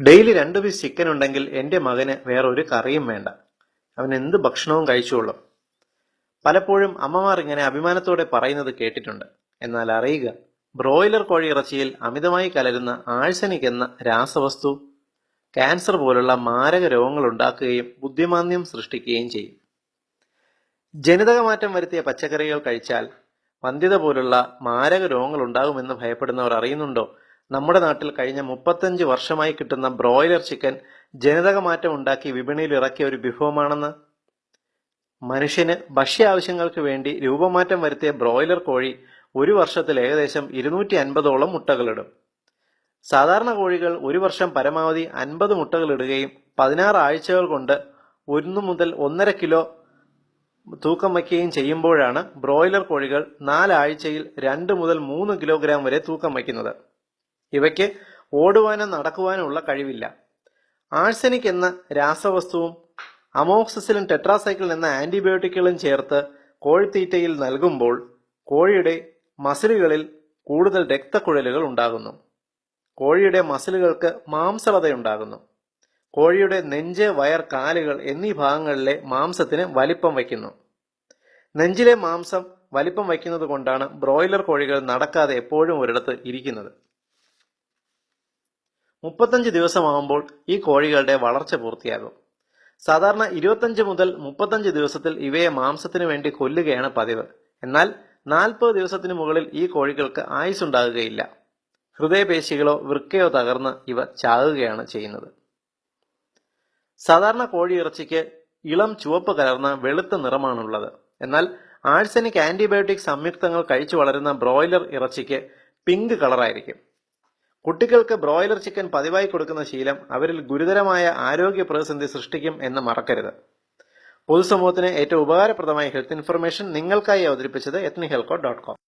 Daily രണ്ട് piece chicken ഉണ്ടെങ്കിൽ എന്റെ മകന് വേറെ ഒരു കറിയും വേണ്ട. അവൻ എന്ത് ഭക്ഷണവും കഴിച്ചോളും. പലപ്പോഴും അമ്മമാർ ഇങ്ങനെ അഭിമാനത്തോടെ പറയുന്നത് കേട്ടിട്ടുണ്ട്. എന്നാൽ അറിയുക ബ്രോയിലർ കോഴി ഇറച്ചിയിൽ അമിതമായി കലരുന്ന ആഴ്സനിക് എന്ന രാസവസ്തു ക്യാൻസർ പോലുള്ള മാരക രോഗങ്ങൾ ഉണ്ടാക്കുകയും ബുദ്ധിമാന്യം സൃഷ്ടിക്കുകയും ചെയ്യും. ജനിതക മാറ്റം വരുത്തിയ പച്ചക്കറികൾ കഴിച്ചാൽ വന്ധ്യത പോലുള്ള മാരക രോഗങ്ങൾ ഉണ്ടാകുമെന്ന് ഭയപ്പെടുന്നവർ അറിയുന്നുണ്ടോ? നമ്മുടെ നാട്ടിൽ കഴിഞ്ഞ മുപ്പത്തഞ്ച് വർഷമായി കിട്ടുന്ന ബ്രോയിലർ ചിക്കൻ ജനിതക മാറ്റം ഉണ്ടാക്കി വിപണിയിൽ ഇറക്കിയ ഒരു വിഭവമാണെന്ന്. മനുഷ്യന് ഭക്ഷ്യ ആവശ്യങ്ങൾക്ക് വേണ്ടി രൂപമാറ്റം വരുത്തിയ ബ്രോയിലർ കോഴി ഒരു വർഷത്തിൽ ഏകദേശം ഇരുന്നൂറ്റി അൻപതോളം മുട്ടകളിടും. സാധാരണ കോഴികൾ ഒരു വർഷം പരമാവധി അൻപത് മുട്ടകളിടുകയും പതിനാറ് ആഴ്ചകൾ കൊണ്ട് ഒന്ന് മുതൽ ഒന്നര കിലോ തൂക്കം വയ്ക്കുകയും ചെയ്യുമ്പോഴാണ് ബ്രോയിലർ കോഴികൾ നാലാഴ്ചയിൽ രണ്ട് മുതൽ മൂന്ന് കിലോഗ്രാം വരെ തൂക്കം വയ്ക്കുന്നത്. ഇവയ്ക്ക് ഓടുവാനോ നടക്കുവാനോ ഉള്ള കഴിവില്ല. ആഴ്സനിക് എന്ന രാസവസ്തുവും അമോക്സിസിലിൻ ടെട്രാസൈക്കിൾ എന്ന ആന്റിബയോട്ടിക്കുകളും ചേർത്ത് കോഴിത്തീറ്റയിൽ നൽകുമ്പോൾ കോഴിയുടെ മസിലുകളിൽ കൂടുതൽ രക്തക്കുഴലുകൾ ഉണ്ടാകുന്നു. കോഴിയുടെ മസിലുകൾക്ക് മാംസളതയുണ്ടാകുന്നു കോഴിയുടെ നെഞ്ച് വയർ കാലുകൾ എന്നീ ഭാഗങ്ങളിലെ മാംസത്തിന് വലിപ്പം വയ്ക്കുന്നു. നെഞ്ചിലെ മാംസം വലിപ്പം വയ്ക്കുന്നത് കൊണ്ടാണ് ബ്രോയിലർ കോഴികൾ നടക്കാതെ എപ്പോഴും ഒരിടത്ത് ഇരിക്കുന്നത്. മുപ്പത്തഞ്ച് ദിവസമാകുമ്പോൾ ഈ കോഴികളുടെ വളർച്ച പൂർത്തിയാകും. സാധാരണ ഇരുപത്തഞ്ച് മുതൽ മുപ്പത്തഞ്ച് ദിവസത്തിൽ ഇവയെ മാംസത്തിനു വേണ്ടി കൊല്ലുകയാണ് പതിവ്. എന്നാൽ നാൽപ്പത് ദിവസത്തിനു മുകളിൽ ഈ കോഴികൾക്ക് ആയുസ് ഉണ്ടാകുകയില്ല ഹൃദയപേശികളോ വൃക്കയോ തകർന്ന് ഇവ ചാകുകയാണ് ചെയ്യുന്നത്. സാധാരണ കോഴി ഇറച്ചിക്ക് ഇളം ചുവപ്പ് കലർന്ന വെളുത്ത നിറമാണുള്ളത്. എന്നാൽ ആഴ്സനിക് ആന്റിബയോട്ടിക് സംയുക്തങ്ങൾ കഴിച്ചു വളരുന്ന ബ്രോയിലർ ഇറച്ചിക്ക് പിങ്ക് കളറായിരിക്കും. കുട്ടികൾക്ക് ബ്രോയിലർ ചിക്കൻ പതിവായി കൊടുക്കുന്ന ശീലം അവരിൽ ഗുരുതരമായ ആരോഗ്യ പ്രതിസന്ധി സൃഷ്ടിക്കും എന്ന് മറക്കരുത്. പൊതുസമൂഹത്തിന് ഏറ്റവും ഉപകാരപ്രദമായ ഹെൽത്ത് ഇൻഫർമേഷൻ നിങ്ങൾക്കായി അവതരിപ്പിച്ചത് എത്നി ഹെൽക്കോ ഡോട്ട് കോം